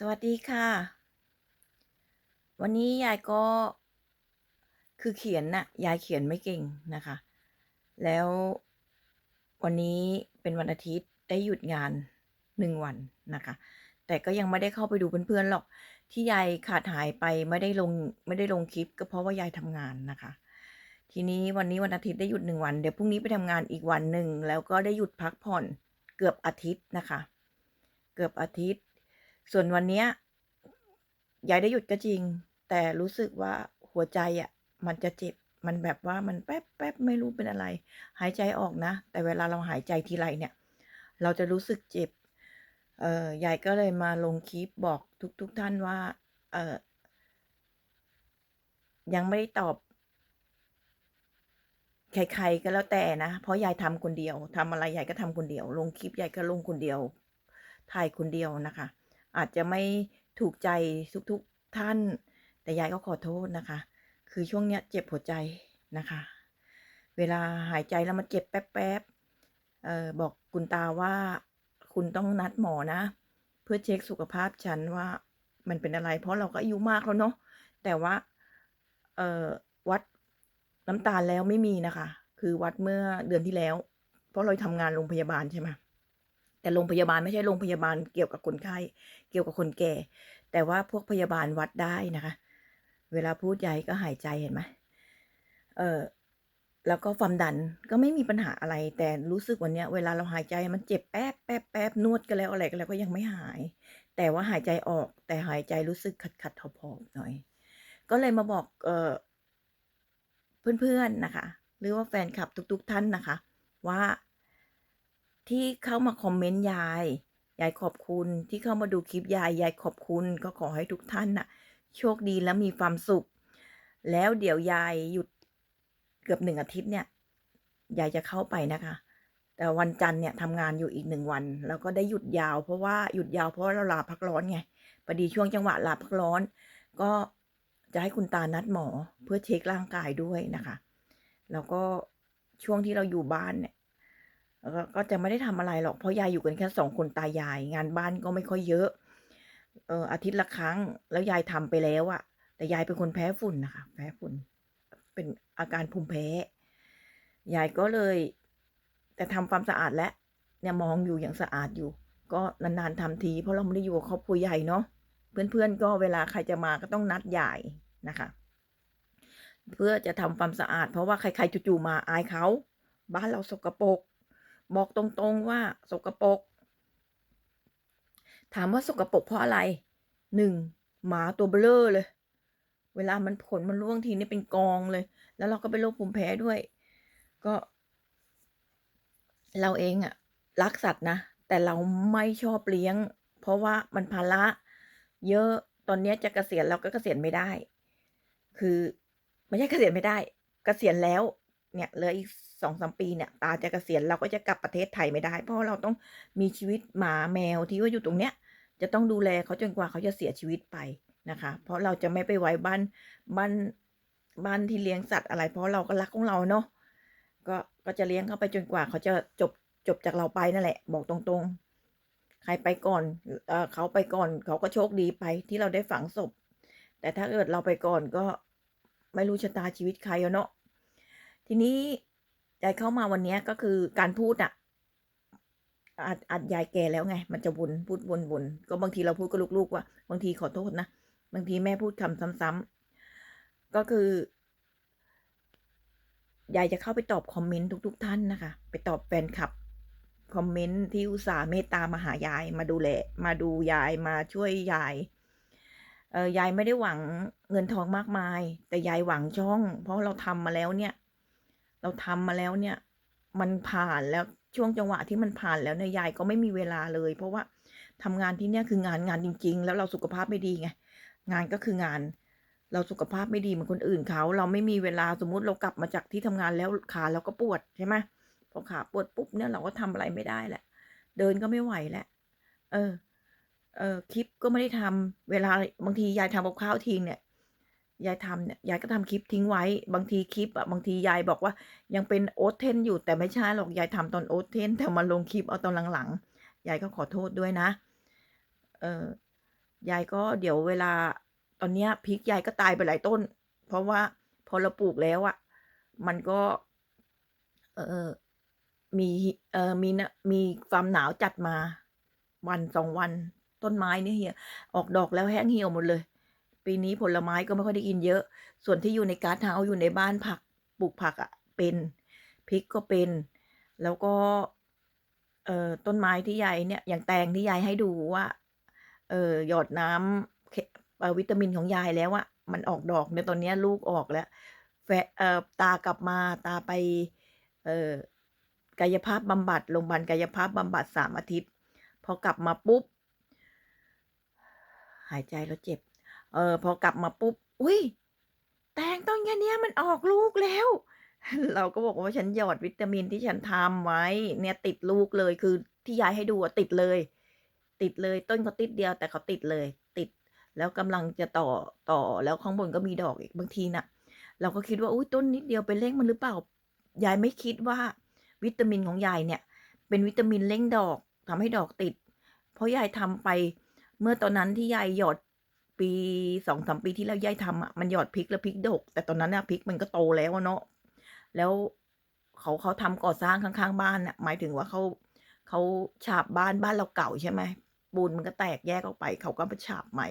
สวัสดีค่ะ วันนี้ยายก็คือเขียนน่ะยายเขียนไม่เก่งนะคะ แล้ววันนี้เป็นวันอาทิตย์ได้หยุดงาน1วันนะคะ แต่ก็ยังไม่ได้เข้าไปดูเพื่อนๆหรอกที่ยายขาดหายไปไม่ได้ลงไม่ได้ลงคลิป ก็เพราะว่ายายทำงานนะคะ ทีนี้วันนี้วันอาทิตย์ได้หยุด1วันเดี๋ยวพรุ่งนี้ไปทำงานอีกวันหนึ่งแล้วก็ได้หยุดพักผ่อนเกือบอาทิตย์นะคะ เกือบอาทิตย์ ส่วนวันเนี้ยยายได้หยุดก็จริง แต่รู้สึกว่าหัวใจอะมันจะเจ็บ มันแบบว่ามันแป๊บๆไม่รู้เป็นอะไร หายใจออกนะ แต่เวลาเราหายใจทีไรเนี่ย เราจะรู้สึกเจ็บ เอ่อยายก็เลยมาลงคลิปบอกทุกๆท่านว่า เอ่อ ยังไม่ได้ตอบ ใครๆก็แล้วแต่นะ เพราะยายทำคนเดียวทำอะไรยายก็ทำคนเดียว ลงคลิปยายก็ลงคนเดียว ถ่ายคนเดียวนะคะ อาจจะไม่ถูกใจทุกๆท่าน แต่ยายก็ขอโทษนะคะ คือช่วงเนี้ยเจ็บหัวใจนะคะ เวลาหายใจแล้วมันเจ็บแป๊บๆเอ่อบอกคุณตาว่า"คุณต้องนัดหมอนะ เพื่อเช็กสุขภาพฉันว่ามันเป็นอะไร"เพราะเราก็อายุมากแล้วเนาะแต่ว่าเอ่อวัดน้ำตาลแล้วไม่มีนะคะ คือวัดเมื่อเดือนที่แล้ว เพราะเราทำงานโรงพยาบาลใช่ไหม แต่โรงพยาบาลไม่ใช่โรงพยาบาลเกี่ยวกับคนไข้ เกี่ยวกับคนแก่ แต่ว่าพวกพยาบาลวัดได้นะคะ เวลาพูดยายก็หายใจเห็นไหมเอ่อแล้วก็ความดันก็ไม่มีปัญหาอะไร แต่รู้สึกวันเนี้ยเวลาเราหายใจมันเจ็บแป๊บๆๆนวดก็แล้วอะไรก็แล้วก็ยังไม่หาย แต่ว่าหายใจออกแต่หายใจรู้สึกขัดๆหอบๆหน่อย ก็เลยมาบอกเออเพื่อนๆนะคะ หรือว่าแฟนคลับทุก ๆ ท่านนะคะ ว่า ที่เข้ามาคอมเมนต์ยาย ยายขอบคุณที่เข้ามาดูคลิปยาย ยายขอบคุณก็ขอให้ทุกท่านน่ะ โชคดีและมีความสุข แล้วเดี๋ยวยายหยุดเกือบ1อาทิตย์เนี่ย ยายจะเข้าไปนะคะ แต่วันจันทร์เนี่ยทำงานอยู่อีก1วัน แล้วก็ได้หยุดยาว เพราะว่าหยุดยาวเพราะาเราลาพักร้อนไงพอดีช่วงจังหวะลาพักร้อน ก็จะให้คุณตานัดหมอเพื่อเช็กร่างกายด้วยนะคะ แล้วก็ช่วงที่เราอยู่บ้านเนี่ย ก็ก็จะไม่ได้ทำอะไรหรอกเพราะยายอยู่กันแค่2คนตายาย งานบ้านก็ไม่ค่อยเยอะ เอ่ออาทิตย์ละครั้ง แล้วยายทำไปแล้วอะแต่ยายเป็นคนแพ้ฝุ่นนะคะแพ้ฝุ่น เป็นอาการภูมิแพ้ยายก็เลย แต่ทำความสะอาดแล้วเนี่ยมองอยู่อยังสะอาดอยู่ ก็นานๆทำทีเพราะเราไม่ได้อยู่กับครอบครัวใหญ่เนาะเพื่อนๆก็เวลาใครจะมาก็ต้องนัดยายนะคะ เพื่อจะทำความสะอาด เพราะว่าใครๆจู่ๆมาอายเขา บ้านเราสกปรก บอกตรงๆว่าสกปรกถามว่าสกปรกเพราะอะไร1หมาตัวเบ้อเลย เวลามันขนมันร่วงทีนี่เป็นกองเลย แล้วเราก็เป็นโรคภูมิแพ้ด้วย ก็ เราเองอะรักสัตว์นะ แต่เราไม่ชอบเลี้ยง เพราะว่ามันภาระ เยอะตอนนี้จะเกษียณแล้วก็เกษียณไม่ได้ คือไม่ใช่เกษียณไม่ได้ เกษียณแล้ว เนี่ยเหลืออีก2-3ปีเนี่ยตาจะเกษียณเราก็จะกลับประเทศไทยไม่ได้ เพราะเราต้องมีชีวิตหมาแมวที่ว่าอยู่ตรงเนี้ย จะต้องดูแลเขาจนกว่าเขาจะเสียชีวิตไปนะคะ เพราะเราจะไม่ไปไว้บ้านบ้านบ้านที่เลี้ยงสัตว์อะไร เพราะเราก็รักของเราเนาะก็ก็จะเลี้ยงเขาไปจนกว่าเขาจะจบจบจากเราไปนั่นแหละ บอกตรงๆ ใครไปก่อนเออเขาไปก่อน เขาก็โชคดีไปที่เราได้ฝังศพ แต่ถ้าเกิดเราไปก่อนก็ไม่รู้ชะตาชีวิตใครเนาะ ทีนี้ยายเข้ามาวันนี้ก็คือการพูดอะอาจอาจยายแก่แล้วไง มันจะวนพูดวนๆก็บางทีเราพูดกับลูกๆว่า บางทีขอโทษนะ บางทีแม่พูดคำซ้ำๆก็คือยายจะเข้าไปตอบคอมเมนต์ทุก ๆ ท่านนะคะ ไปตอบแฟนคลับคอมเมนต์ที่อุตส่าห์เมตตามาหายายมาดูแลมาดูยายมาช่วยยายเออยายไม่ได้หวังเงินทองมากมาย แต่ยายหวังช่อง เพราะเราทำมาแล้วเนี่ย เราทำมาแล้วเนี่ย มันผ่านแล้วช่วงจังหวะที่มันผ่านแล้วเนี่ยยายก็ไม่มีเวลาเลย เพราะว่าทำงานที่เนี่ยคืองานงานจริง ๆ แล้วเราสุขภาพไม่ดีไงงานก็คืองาน เราสุขภาพไม่ดีเหมือนคนอื่นเขา เราไม่มีเวลาสมมุติเรากลับมาจากที่ทำงานแล้วขาเราก็ปวดใช่ไหมพอขาปวดปุ๊บเนี่ยเราก็ทำอะไรไม่ได้แหล้วเดินก็ไม่ไหวแหล้วเออ เออคลิปก็ไม่ได้ทำเวลาบางทียายทำกับข้าวทีเนี่ย ยายทำเนี่ยยายก็ทำคลิปทิ้งไว้บางทีคลิปอะบางทียายบอกว่ายังเป็น Old10 อยู่แต่ไม่ใช่หรอกยายทำตอน Old10 แต่มาลงคลิปเอาตอนหลังๆยายก็ขอโทษด้วยนะ เออยายก็เดี๋ยวเวลาตอนเนี้ยพริกยายก็ตายไปหลายต้น เพราะว่าพอเราปลูกแล้วอะมันก็ เออมีเออมีนะมีความหนาวจัดมา วัน2วันต้นไม้เนี่ยเหี่ยออกดอกแล้วแห้งเหี่ยวหมดเลย ปีนี้ผลไม้ก็ไม่ค่อยได้กินเยอะ ส่วนที่อยู่ในการ์ดเฮาส์อยู่ในบ้านผักปลูกผักอะเป็นพริกก็เป็น แล้วก็เอ่อต้นไม้ที่ยายเนี่ยอย่างแตงที่ยายให้ดูว่าเอ่อหยอดน้ำเคเอ่อวิตามินของยายแล้วอะมันออกดอกเนี่ยตอนนี้ลูกออกแล้วแฟเอ่อตากลับมาตาไปเอ่อกายภาพบำบัดโรงพยาบาลกายภาพบำบัด3อาทิตย์ พอกลับมาปุ๊บ หายใจแล้วเจ็บ เออ พอกลับมาปุ๊บ อุ๊ยแตงต้นแค่เนี้ยมันออกลูกแล้ว เราก็บอกว่าฉันหยอดวิตามินที่ฉันทำไว้ เนี่ยติดลูกเลยคือที่ยายให้ดูติดเลย ติดเลยต้นเขาติดเดียวแต่เขาติดเลย ติด แล้วกำลังจะต่อต่อแล้วข้างบนก็มีดอกอีกบางทีน่ะ เราก็คิดว่าอุ๊ยต้นนิดเดียวไปเร่งมันหรือเปล่ายายไม่คิดว่าวิตามินของยายเนี่ย เป็นวิตามินเร่งดอกทำให้ดอกติด เพราะยายทำไป เมื่อตอนนั้นที่ยายหยอด ปี2-3ปีที่แล้วยายทำอะมันหยอดพริกแล้วพริกดก แต่ตอนนั้นน่ะพริกมันก็โตแล้วเนาะแล้วเขาเขาทำก่อสร้างข้างๆบ้านน่ะ หมายถึงว่าเขาเขาฉาบบ้านบ้านเราเก่าใช่ไหมปูนมันก็แตกแยกออกไป เขาก็มาฉาบใหม่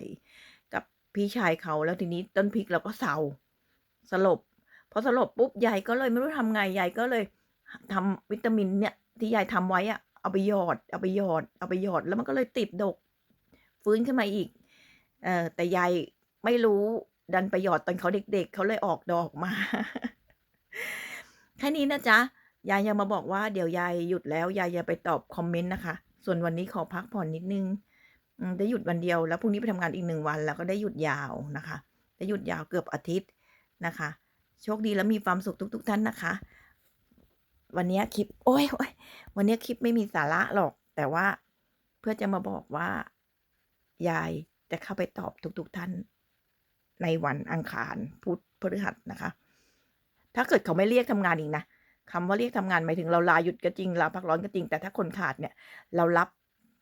กับพี่ชายเขาแล้วทีนี้ต้นพริกเราก็เซาสลบพอสลบปุ๊บยายก็เลยไม่รู้ทำไงยายก็เลยหทำวิตามินเนี่ย ที่ยายทำไว้อะเอาไปหยอด เอาไปหยอด เอาไปหยอดแล้วมันก็เลยติดดก ฟื้นขึ้นมาอีก เออแต่ยายไม่รู้ดันไปหยอดตอนเขาเด็ก ๆ เขาเลยออกดอกมา แค่นี้นะจ๊ะ ยายยังมาบอกว่าเดี๋ยวยายหยุดแล้ว ยายจะไปตอบคอมเมนต์นะคะ ส่วนวันนี้ขอพักผ่อนนิดนึงได้หยุดวันเดียวแล้วพรุ่งนี้ไปทำงานอีก1วัน แล้วก็ได้หยุดยาวนะคะได้หยุดยาวเกือบอาทิตย์นะคะ โชคดีและมีความสุขทุก ๆ ท่านนะคะ วันนี้คลิป โอ๊ยๆวันนี้คลิปไม่มีสาระหรอก แต่ว่าเพื่อจะมาบอกว่า ยาย จะเข้าไปตอบทุกๆท่าน ในวันอังคารพุธพฤหัสนะคะ ถ้าเกิดเขาไม่เรียกทำงานอีกนะคำว่าเรียกทำงานหมายถึงเราลาหยุดก็จริงลาพักร้อนก็จริง แต่ถ้าคนขาดเนี่ย เรารับ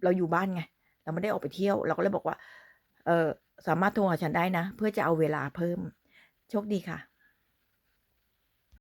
เราอยู่บ้านไง เราไม่ได้ออกไปเที่ยว เราก็เลยบอกว่า เออสามารถโทรหาฉันได้นะ เพื่อจะเอาเวลาเพิ่ม โชคดีค่ะ